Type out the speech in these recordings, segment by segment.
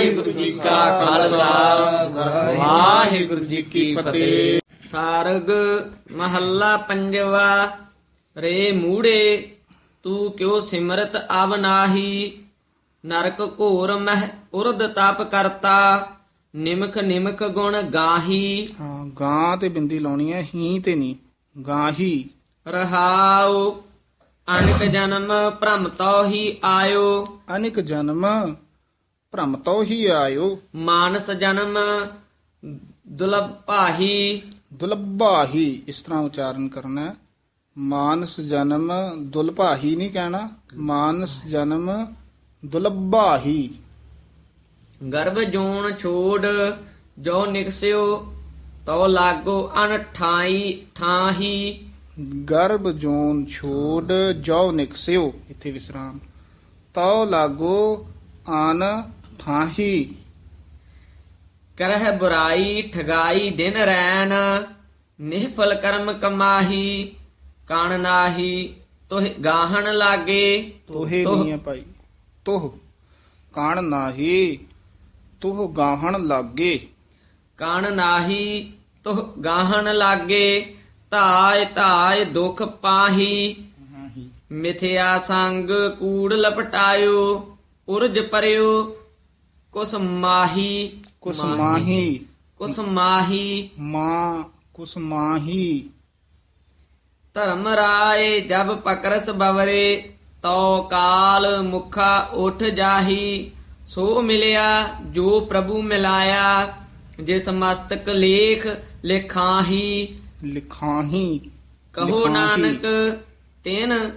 ਵਾਹਿਗੁਰੂ ਜੀ ਕਾ ਖਾਲਸਾ। ਵਾਹਿਗੁਰੂ ਜੀ ਕੀ ਫਤਿਹ। ਸਾਰਗ ਮਹੱਲਾ ਪੰਜਵਾ ਰੇ ਮੂੜੇ ਤੂੰ ਕਿਉ ਸਿਮਰਤ ਅਵ ਨਾਹੀ? ਨਰਕ ਘੋਰ ਮਹਿ ਉਰਦ ਤਪ ਕਰਤਾ ਨਿਮਖ ਨਿਮਖ ਗੁਣ ਗਾਹੀ। ਹਾਂ ਗਾਂ ਤੇ ਬਿੰਦੀ ਲਾਉਣੀ ਹੈ ਹੀ ਤੇ ਨਹੀਂ ਗਾਹੀ। ਰਹਾਉ ਅਨਕ ਜਨਮ ਭ੍ਰਮ ਤੋ ਹੀ ਆਇਓ। ਅਨਿਕ ਜਨਮ ਭ੍ਰਮ ਤੋਂ ਹੀ ਆਇਓ। ਮਾਨਸ ਜਨਮ ਦੁਲਭ ਭਾਹੀ ਦੁਲਭਾ ਹੀ ਇਸ ਤਰ੍ਹਾਂ ਉਚਾਰਨ ਕਰਨਾ ਹੈ। ਮਾਨਸ ਜਨਮ ਦੁਲਭਾ ਹੀ ਨਹੀਂ ਕਹਿਣਾ। ਮਾਨਸ ਜਨਮ ਦੁਲਭਾ ਹੀ ਗਰਭ ਜੋਨ ਛੋੜ ਜੋ ਨਿਕਸਿਓ ਤੋ ਲਾਗੋ ਅਨ ਠਾਈ ਠਾਹੀ। ਗਰਭ ਜੋਨ ਛੋੜ ਜੋ ਨਿਕਸਿਓ ਇੱਥੇ ਵਿਸਰਾਮ। ਤਉ ਲਾਗੋ ਆਨ ਠਾਹੀ ਕਰਹਿ ਬੁਰਾਈ ਠਗਾਈ ਦਿਨ ਰੈਨ ਨਿਹਫਲ ਕਰਮ ਕਮਾਹੀ ਕਣ ਨਾਹੀ ਤੋਹ ਗਾਹਣ ਲਾਗੇ। ਤੋਹੇ ਤੋਹ- ਨਹੀਂ ਹੈ ਭਾਈ। ਤੋਹ ਕਾਣ ਨਾਹੀ ਤੋਹ ਗਾਹਣ ਲਾਗੇ। ਕਣ ਨਾਹੀ ਤੋਹ ਗਾਹਣ ਲਾਗੇ। ਧਾਇ ਧਾਇ ਦੁਖ ਪਾਹੀ। ਮਿਥਿਆ ਸੰਗ ਕੂੜ ਲਪਟਾਇਓ ਉਰਜ ਪਰਿਓ। ਕੁਸ ਮਾਹੀ ਕੁਸ ਮਾਹੀ। ਕੁਸ ਮਾਹੀ। ਮਾਂ ਕੁਸ ਮਾਹੀ। ਧਰਮ ਰਾਏ ਜਬ ਪਕਰਸ ਬਵਰੇ ਤੋ ਕਾਲ ਮੁਖਾ ਉਠ ਜਾਹੀ। ਸੋ ਮਿਲਿਆ ਜੋ ਪ੍ਰਭੂ ਮਿਲਾਇਆ ਜਿਸ ਮਸਤਕ ਲੇਖ ਲਿਖਾਹੀ। ਲਿਖਾਹੀ। ਕਹੋ। ਨਾਨਕ ਤਿਨ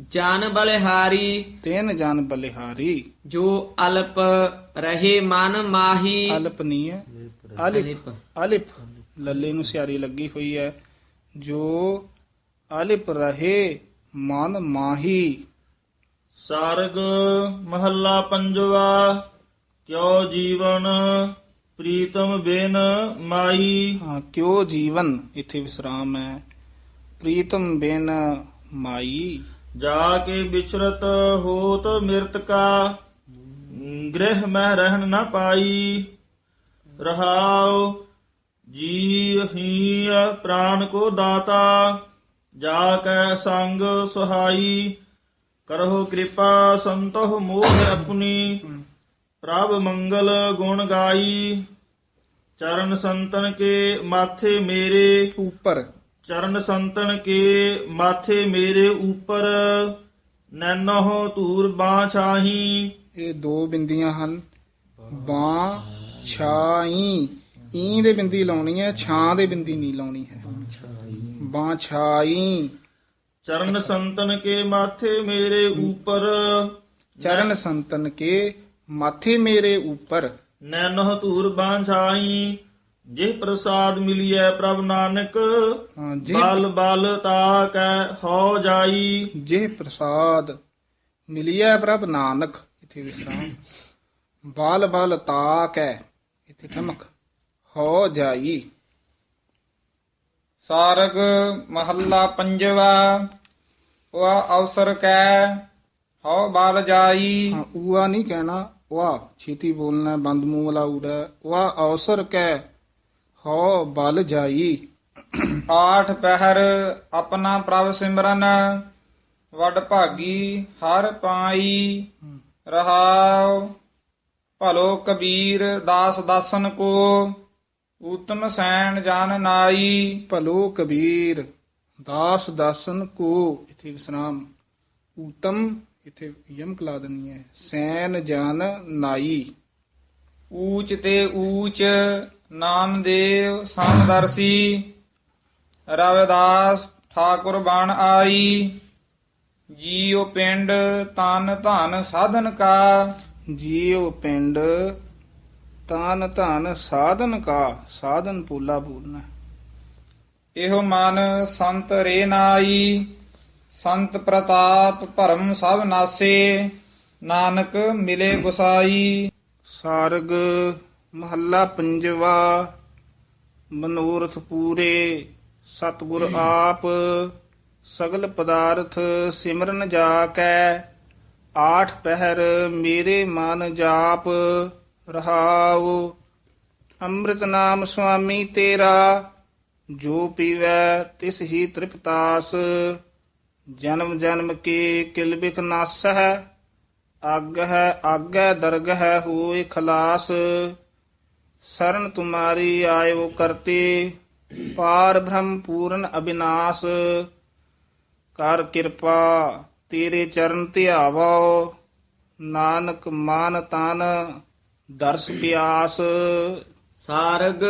ਜਨ ਬਲਿਹਾਰੀ। ਤੈਨ ਜਨ ਬਲਿਹਾਰੀ। ਜੋ ਅਲਪ ਰਹੇ ਮਨ ਮਾਹੀ। ਅਲਪ ਨਹੀਂ ਹੈ। ਅਲਿਪ ਅਲਿਪ। ਲੱਲੇ ਨੂੰ ਸਿਆਰੀ ਲੱਗੀ ਹੋਈ ਹੈ। ਜੋ ਅਲਿਪ ਰਹੇ ਮਨ ਮਾਹੀ। ਸਾਰਗ ਮਹੱਲਾ ਪੰਜਵਾ ਕਿਉ ਜੀਵਨ ਪ੍ਰੀਤਮ ਬਿਨ ਮਾਈ ਹਾਂ ਕਿਉ ਜੀਵਨ ਇੱਥੇ ਵਿਸਰਾਮ ਹੈ। ਪ੍ਰੀਤਮ ਬਿਨ ਮਾਈ ਜਾ ਕੇ ਬਿਸ਼ਰਤ ਹੋਤ ਮਿਰਤਕਾ ਗ੍ਰਹਿ ਮੈਂ ਰਹਿਣ ਨ ਪਾਈ। ਰਹਾਉ ਜੀ ਹੀ ਪ੍ਰਾਨ ਕੋ ਦਾਤਾ, ਜਾ ਕੈ ਸੰਗ ਸੁਹਾਈ। ਕਰਹੁ ਕਿਰਪਾ ਸੰਤੋਹ ਮੋਹ ਆਪਣੀ ਪ੍ਰਭ ਮੰਗਲ ਗੁਣ ਗਾਈ। ਚਰਨ ਸੰਤਨ ਕੇ ਮਾਥੇ ਮੇਰੇ। ਉੱਪਰ। ਚਰਨ ਸੰਤਨ ਕੇ ਮਾਥੇ ਮੇਰੇ ਉਪਰ ਨੈਨੋ ਧੂਰ ਬਾਹ ਛਾਹੀ। ਇਹ ਦੋ ਬਿੰਦੀਆਂ ਹਨ। ਬਾਂ ਛਾਈ ਈ ਦੇ ਬਿੰਦੀ ਲਾਉਣੀ ਹੈ ਛਾਂ ਦੇ ਬਿੰਦੀ ਨਹੀਂ ਲਾਉਣੀ ਹੈ। ਬਾਂ ਛਾਈ ਚਰਨ ਸੰਤਨ ਕੇ ਮਾਥੇ ਮੇਰੇ ਉਪਰ ਚਰਨ ਸੰਤਨ ਕੇ ਮਾਥੇ ਮੇਰੇ ਉੱਪਰ ਨੈਨੋ ਧੂਰ ਬਾਹ ਛਾਹੀ। ਜੇ ਪ੍ਰਸਾਦ ਮਿਲਿਐ ਪ੍ਰਭ ਨਾਨਕ ਹਾਂ, ਬਲ ਬਲ ਤਾਕੈ ਹੋ ਜਾਈ। ਜੇ ਪ੍ਰਸਾਦ ਮਿਲਿਆ ਪ੍ਰਭ ਨਾਨਕ ਇਥੇ ਵਿਸਰਾਮ। ਬਾਲ ਬਾਲ ਤਾਕੈ ਇਥੇ ਠਮਕ ਹੋ ਜਾਈ। ਸਾਰਗ ਮਹੱਲਾ ਪੰਜਵਾ ਵਾ ਅਵਸਰ ਕੈ ਹਉ ਬਾਲ ਜਾਈ। ਉਆ ਨਹੀਂ ਕਹਿਣਾ ਵਾ ਛੇਤੀ ਬੋਲਣਾ ਬੰਦ ਮੂੰਹ ਵਾਲਾ ਊੜਾ ਵਾ ਅਵਸਰ ਕੈ ਹਉ ਬਲ ਜਾਈ। ਆਠ ਪਹਿਰ ਆਪਣਾ ਪ੍ਰਭ ਸਿਮਰਨ ਵੱਡ ਭਾਗੀ ਹਰ ਪਾਈ। ਰਹਾਉ ਭਲੋ ਕਬੀਰ ਦਾਸ ਦਾਸਨ ਕੋ ਉਤਮ ਸੈਣ ਜਾਨ ਨਾਈ। ਭਲੋ ਕਬੀਰ ਦਾਸ ਦਾਸਨ ਕੋ ਇਥੇ ਵਿਸਰਾਮ। ਉਤਮ ਇਥੇ ਯਮ ਕਲਾ ਦਨੀ ਹੈ ਸੈਨ ਜਾਨ ਨਾਈ। ਊਚ ਤੇ ਊਚ ਨਾਮਦੇਵ ਸਮਦਰਸੀ ਰਵਿਦਾਸ ਠਾਕੁਰ ਬਣ ਆਈ। ਜੀਉ ਪਿੰਡ ਤਨ ਧਨ ਸਾਧਨ ਕਾ। ਜੀਉ ਪਿੰਡ ਤਨ ਧਨ ਸਾਧਨ ਕਾ ਸਾਧਨ ਪੂਲਾ ਬੋਲਣਾ ਇਹੋ ਮਨ ਸੰਤ ਰੇ ਨਾਈ ਸੰਤ ਪ੍ਰਤਾਪ ਭਰਮ ਸਭ ਨਾਸੇ ਨਾਨਕ ਮਿਲੇ ਗੁਸਾਈ। ਸਾਰਗ ਮਹੱਲਾ ਪੰਜਵਾ, ਮਨੋਰਥ ਪੂਰੇ, ਸਤਿਗੁਰ ਆਪ, ਸਗਲ ਪਦਾਰਥ ਸਿਮਰਨ ਜਾ ਕੈ ਆਠ ਪਹਿਰ ਮੇਰੇ ਮਨ ਜਾਪ, ਰਹਾਉ। ਅੰਮ੍ਰਿਤ ਨਾਮ ਸੁਆਮੀ ਤੇਰਾ, ਜੋ ਪੀਵੈ ਤਿਸ ਹੀ ਤ੍ਰਿਪਤਾਸ। ਜਨਮ ਜਨਮ ਕੇ ਕਿਲ ਬਿਖ ਨਾਸ ਹੈ ਅੱਗ ਹੈ ਆਗੈ ਦਰਗ ਹੈ ਹੋਏ ਖਲਾਸ। ਸਰਨ ਤੁਮਾਰੀ ਆਇਓ ਕਰਤੇ ਪਾਰ ਬ੍ਰਹਮ ਪੂਰਨ ਅਬਿਨਾਸ਼। ਕਰ ਕਿਰਪਾ ਤੇਰੇ ਚਰਨ ਧਿਆਵੋ ਨਾਨਕ ਮਾਨ ਤਨ ਦਰਸ ਪਿਆਸ। ਸਾਰਗ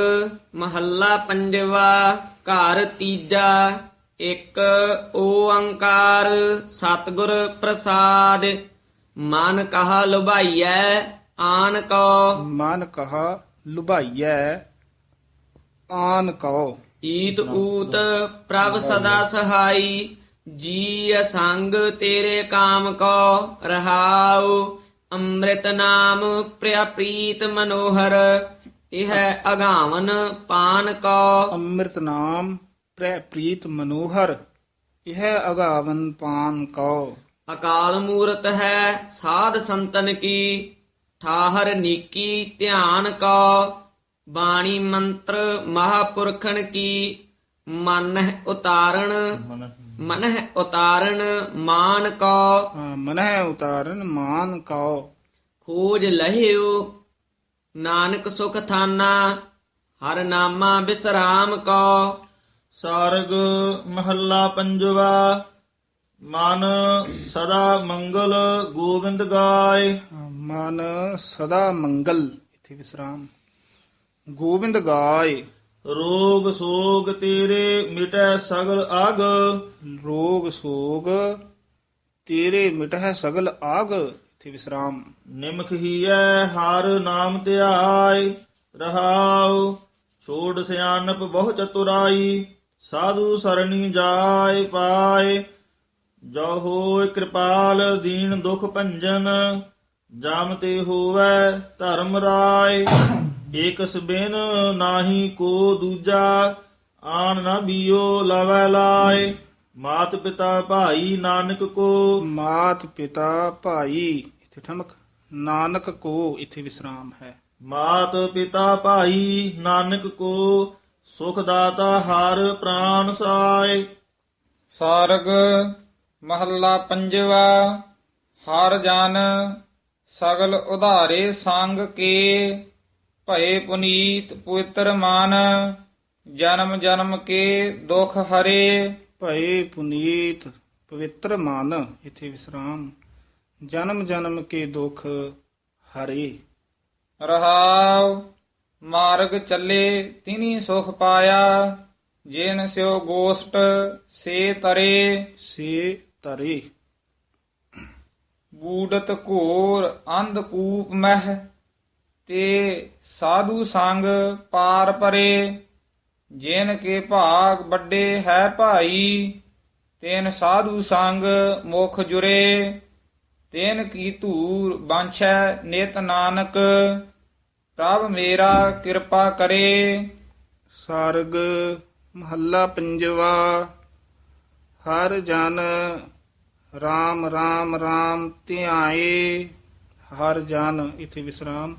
ਮਹੱਲਾ ਪੰਜਵਾ ਘਰ ਤੀਜਾ ਇੱਕ ਓੰਕਾਰ ਸਤਿਗੁਰ ਪ੍ਰਸਾਦ। ਮਨ ਕਹਾ ਲੁਭਾਈਐ ਆਨ ਕੋ। ਮਨ ਕਹਾ ਲੁਭਾਈਐ ਆਨ ਕਉ ਈਤ ਊਤ ਪ੍ਰਭ ਸਦਾ ਸਹਾਈ ਜੀ ਅਸੰਗ ਤੇਰੇ ਕਾਮ ਕੋ ਰਹਾਉ। ਅੰਮ੍ਰਿਤ ਨਾਮ ਪ੍ਰਿਆ ਪ੍ਰੀਤ ਮਨੋਹਰ ਇਹ ਅਗਾਵਨ ਪਾਨ ਕੋ। ਅੰਮ੍ਰਿਤ ਨਾਮ ਪ੍ਰੈ ਪ੍ਰੀਤ ਮਨੋਹਰ ਇਹ ਅਗਾਵਨ ਪਾਨ ਕਉ ਅਕਾਲ ਮੂਰਤ ਹੈ ਸਾਧ ਸੰਤਨ ਕੀ ਠਾਹਰ ਨੀਕੀ ਧਿਆਨ ਕੋ ਬਾਣੀ ਮੰਤਰ ਮਹਾਪੁਰਖਨ ਕੀ ਮਨ ਹੈ ਉਤਾਰਣ ਮਨ ਹੈ ਉਤਾਰਣ ਮਾਨ ਕੋ। ਹਾਂ, ਮਨਹਿ ਉਤਾਰਨ ਮਾਨ ਕਉ ਖੋਜ ਲਹਿਓ ਨਾਨਕ ਸੁਖ ਥਾਨਾ ਹਰ ਨਾਮਾ ਬਿਸਰਾਮ ਕੋ। ਸਾਰਗ ਮਹੱਲਾ ਪੰਜਵਾ ਮਨ ਸਦਾ ਮੰਗਲ ਗੋਬਿੰਦ ਗਾਏ। ਮਨ ਸਦਾ ਮੰਗਲ ਇਥੇ ਵਿਸਰਾਮ। ਗੋਬਿੰਦ ਗਾਏ। ਰੋਗ ਸੋਗ ਤੇਰੇ ਮਿਟੈ ਸਗਲ ਅਗ ਰੋਗ ਸੋਗ ਤੇਰੇ ਮਿਟਹਿ ਸਗਲ ਆਗ ਇਥੇ ਵਿਸਰਾਮ। ਨਿਮਖ ਹੀਐ ਹਰ ਨਾਮ ਧਿਆਇ ਰਹਾਉ ਛੋੜ ਸਿਆਨਪ ਬਹੁ ਚਤੁਰਾਈ ਸਾਧੂ ਸਰਣੀ ਜਾਏ ਪਾਏ। ਜੋ ਹੋਇ ਕਿਰਪਾਲ ਦੀਨ ਦੁਖ ਭੰਜਨ ਜਮ ਤੇ ਹੋਵੈ ਧਰਮ ਰਾਏ। ਏਕ ਸਬਿਨ ਨਾਹੀ ਕੋ ਦੂਜਾ ਆਨ ਨਾ ਬੀਓ ਲਵੈ ਲਾਏ। ਮਾਤ ਪਿਤਾ ਭਾਈ ਨਾਨਕ ਕੋ। ਮਾਤ ਪਿਤਾ ਭਾਈ ਇਥੇ ਠਮਕ ਨਾਨਕ ਕੋ ਇਥੇ ਵਿਸਰਾਮ ਹੈ। ਮਾਤ ਪਿਤਾ ਭਾਈ ਨਾਨਕ ਕੋ ਸੁਖ ਦਾਤਾ ਹਰ ਪ੍ਰਾਨ ਸਾਏ। ਸਾਰਗ ਮਹੱਲਾ ਪੰਜਵਾ ਹਰ ਜਨ ਸਗਲ ਉਧਾਰੇ ਸੰਗ ਕੇ ਭਏ ਪੁਨੀਤ ਪਵਿੱਤਰ ਮਨ ਜਨਮ ਜਨਮ ਕੇ ਦੁਖ ਹਰੇ। ਭਏ ਪੁਨੀਤ ਪਵਿੱਤਰ ਮਨ ਇਥੇ ਵਿਸਰਾਮ। ਜਨਮ ਜਨਮ ਕੇ ਦੁਖ ਹਰੇ। ਰਹਾਉ ਮਾਰਗ ਚੱਲੇ ਤਿਨੀ ਸੁਖ ਪਾਇਆ। ਜਿਨ ਸਿਓ ਗੋਸਟ ਸੇ ਤਰੇ। ਸੇ ਤਰੇ। ਬੂਡਤ ਘੋਰ ਅੰਧ ਕੂਪ ਮਹਿ, ਤੇ ਸਾਧੂ ਸੰਗ ਪਾਰ ਪਰੇ। ਜਿਨ ਕੇ ਭਾਗ ਵੱਡੇ ਹੈ ਭਾਈ, ਤੈਨ ਸਾਧੂ ਸੰਗ ਮੁਖ ਜੁਰੇ। ਤੈਨ ਕੀ ਧੂਰ ਬਾਂਛੈ ਨਿਤ ਨਾਨਕ, ਪ੍ਰਭ ਮੇਰਾ ਕਿਰਪਾ ਕਰੇ। ਸਰਗ ਮਹੱਲਾ ਪੰਜਵਾ, ਹਰ ਜਨ ਰਾਮ ਰਾਮ ਰਾਮ, ਧਿਆਏ, ਹਰ ਜਨ ਇਥੇ ਵਿਸਰਾਮ।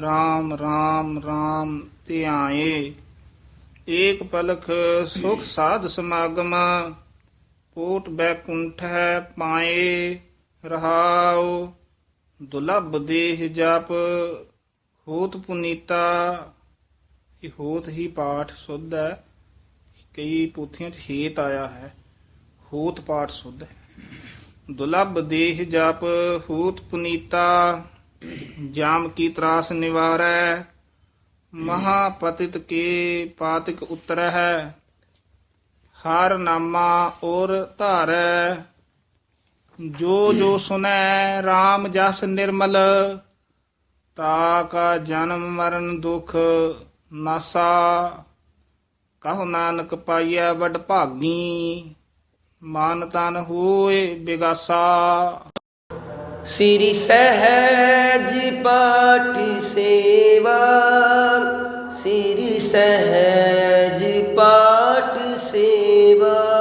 ਰਾਮ ਰਾਮ ਰਾਮ, ਧਿਆਏ, ਏਕ ਪਲਖ ਸੁਖ ਸਾਧ ਸਮਾਗਮ ਕੋਟ ਬੈਕੁੰਠ ਹੈ ਪਾਏ, ਰਹਾਉ, ਦੁਲਭ ਦੇਹ ਜਪ, ਹੋਤ ਪੁਨੀਤਾ ਇਹ ਹੋਤ ਹੀ ਪਾਠ ਸੁਧ ਹੈ, ਕਈ ਪੋਥੀਆਂ 'ਚ ਹੇਤ ਆਇਆ ਹੈ, ਹੋਤ ਪਾਠ ਸੁਧ ਹੈ। ਦੁਲਭ ਦੇਹ ਜਪ ਹੋਤ ਪੁਨੀਤਾ, ਜਾਮ ਕੀ ਤਰਾਸ ਨਿਵਾਰੈ, ਮਹਾਪਤਿਤ ਕੇ ਪਾਤਿਕ ਉਤਰੈ ਹੈ ਹਰ ਨਾਮਾ ਔਰ ਧਾਰੈ। ਜੋ ਜੋ ਸੁਨੈ RAM ਜਸ ਨਿਰਮਲ, ਤਾ ਕਾ ਜਨਮ ਮਰਨ ਦੁਖ ਨਾਸਾ। ਕਹੋ ਨਾਨਕ ਪਾਈਐ ਵੱਡ ਭਾਗੀ ਮਾਨ ਤਨ ਹੋਏ ਬਿਗਾਸਾ। ਸ੍ਰੀ ਸਹਿਜ ਪਾਠ ਸੇਵਾ ਸ੍ਰੀ ਸਹਿਜ ਪਾਠ ਸੇਵਾ।